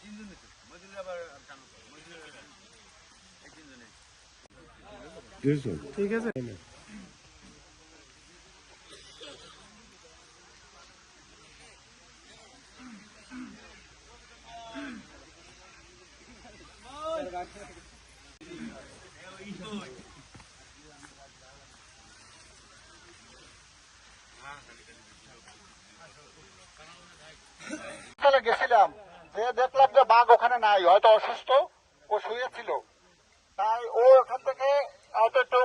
তিনজনই তো মজুরি আবার কানো মজুরি এই তিনজনে ঠিক আছে তাহলে গেছিলাম যে দেখলাম যে বাঘ ওখানে নাই হয়তো অসুস্থ ও শুয়েছিল। তাই ও ওখান থেকে হয়তো একটু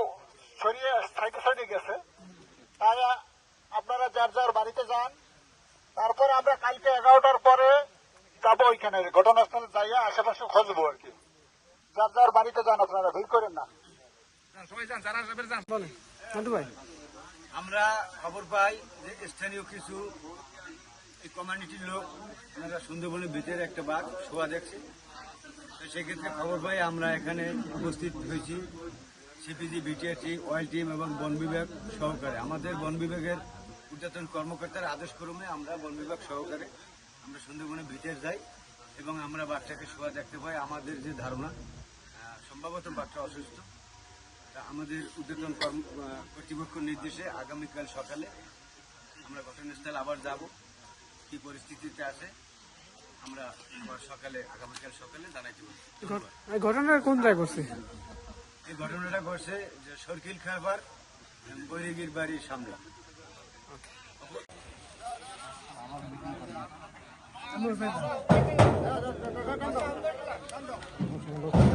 সরিয়ে সাইডে সাইডে গেছে। তাই আপনারা যার যার বাড়িতে যান। তারপরে আমরা কালকে এগারোটার পরে যাব ওইখানে ঘটনাস্থলে যাইয়া আশেপাশে খুঁজবো আর কি। যার যার বাড়িতে যান আপনারা ভিড় করেন না। সবাই যান যারা যাবেন যান। বলেন মন্টু ভাই। আমরা খবর পাই যে স্থানীয় কিছু এই কমিউনিটির লোক ওনারা সুন্দরবনের ভিতরে একটা বাঘ শোয়া দেখছে তো সেক্ষেত্রে খবর পাই আমরা এখানে উপস্থিত হয়েছি সিপিজি বিটিআরটি অয়েল টিম এবং বন বিভাগ সহকারে। আমাদের বন বিভাগের ঊর্ধ্বতন কর্মকর্তার আদেশ ক্রমে আমরা বন বিভাগ সহকারে আমরা সুন্দরবনের ভিতরে যাই এবং আমরা বাচ্চাকে শোয়া দেখতে পাই। আমাদের যে ধারণা সম্ভবত বাচ্চা অসুস্থ। আমাদের উদ্যোতন কর্তৃপক্ষ নির্দেশে আগামীকাল সকালে আমরা ঘটনাস্থলে আবার যাব। কি পরিস্থিতিতে আছে আমরা সকালে আগামীকাল সকালে জানাইতে পারি ঘটনাটা কোন জায়গায় করছে এই ঘটনাটা ঘটছে যে সরকিল খাবার বৈরিগির বাড়ির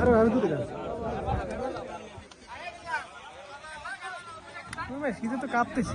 আরে তো কাঁপতেছে।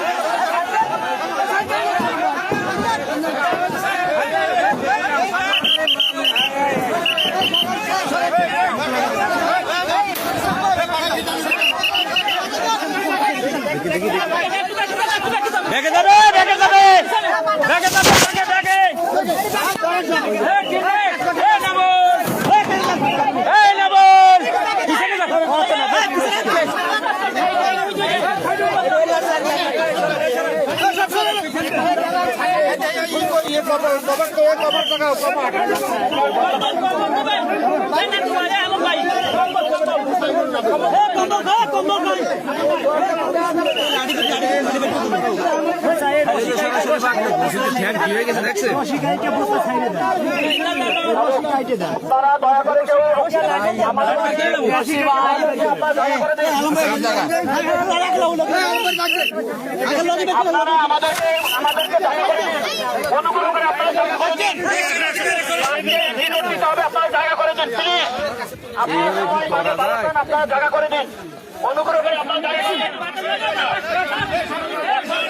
কম্বল কম্বল কম্বল আপনারা দয়া করে কেউ জায়গা করে দিন। অনুগ্রহ করে আপনারা জায়গা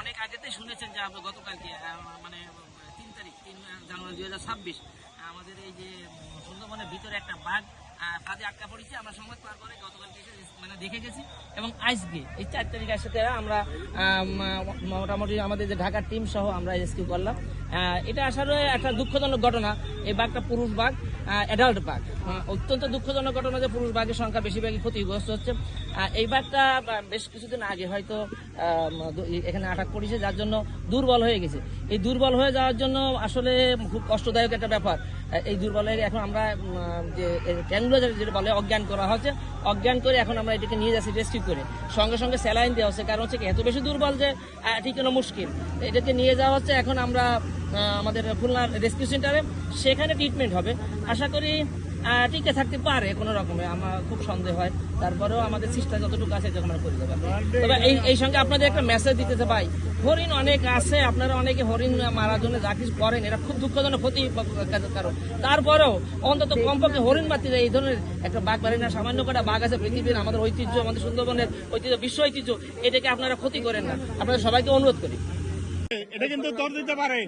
অনেক আগেতেই শুনেছেন যে আমরা গতকালকে মানে তিন তারিখ, তিন জানুয়ারি দুই ছাব্বিশ আমাদের এই যে সুন্দরবনের ভিতরে একটা বাঘ আটকা আমরা পাওয়ার পরে এসে মানে দেখে গেছি। এবং এই চার তারিখ আমরা মোটামুটি আমাদের যে ঢাকার টিম সহ আমরা রেস্কিউ করলাম। এটা আসলে একটা দুঃখজনক ঘটনা। এই বাঘটা পুরুষ বাঘ। অ্যাডাল্ট বাঘ। অত্যন্ত দুঃখজনক ঘটনা যে পুরুষ বাঘের সংখ্যা বেশিরভাগই ক্ষতিগ্রস্ত হচ্ছে। এই বাঘটা বেশ কিছুদিন আগে হয়তো এখানে আটাক পড়েছে যার জন্য দুর্বল হয়ে গেছে। এই দুর্বল হয়ে যাওয়ার জন্য আসলে খুব কষ্টদায়ক একটা ব্যাপার। এই দুর্বল হয়ে এখন আমরা যে ট্যাঙ্গুলো যেটা বলে, অজ্ঞান করা হচ্ছে। অজ্ঞান করে এখন আমরা এটাকে নিয়ে যাচ্ছি রেস্কিউ করে। সঙ্গে সঙ্গে স্যালাইন দেওয়া হচ্ছে। কারণ হচ্ছে কি, এত বেশি দুর্বল যে ঠিকানো মুশকিল। এটাকে নিয়ে যাওয়া হচ্ছে এখন আমরা আমাদের খুলনা রেস্কিউ সেন্টারে সেখানে ট্রিটমেন্ট হবে। আশা করি টিকে থাকতে পারে কোনো রকমে, আমার খুব সন্দেহ হয়। তারপরেও আমাদের চেষ্টা যতটুকু আছে যখন আমরা করে দেবো। তবে এই এই সঙ্গে আপনাদের একটা মেসেজ দিতে ভাই, হরিণ অনেক আছে, আপনারা অনেকে হরিণ মারার জন্য যা কিছু করেন এটা খুব দুঃখজনক ক্ষতি কারণ তারপরেও অন্তত কমপক্ষে হরিণ যায় এই ধরনের একটা বাঘ বাড়ি না সামান্য কটা বাঘ আছে পৃথিবীর আমাদের ঐতিহ্য আমাদের সুন্দরবনের ঐতিহ্য বিশ্ব ঐতিহ্য এটাকে আপনারা ক্ষতি করেন না আপনাদের সবাইকে অনুরোধ করি এটা কিন্তু দিতে পারে